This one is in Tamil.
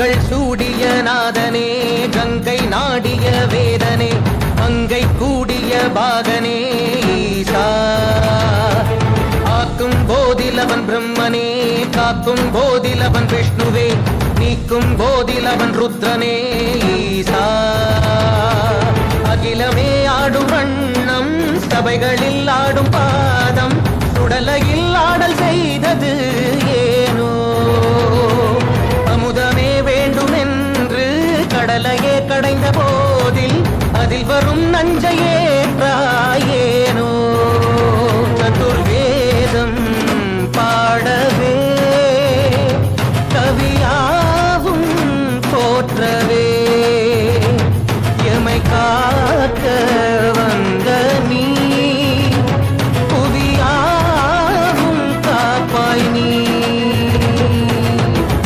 கண்கள் சூடிய நாதனே கங்கை நாடிய வேதனே அங்கை கூடிய பாகனே ஈசா. ஆக்கும் போதிலவன் பிரம்மனே காக்கும் போதிலவன் விஷ்ணுவே நீக்கும் போதிலவன் ருத்ரனே ஈசா. அகிலமே ஆடும் வண்ணம் சபைகளில் ஆடும் பாதம் சுடலையில் ஆடல் செய்தது கடலையே கடைந்த போதில் அதில் வரும் நஞ்சையே ராயேனோ துர்வேதம் பாடவே கவியாவும் போற்றவே.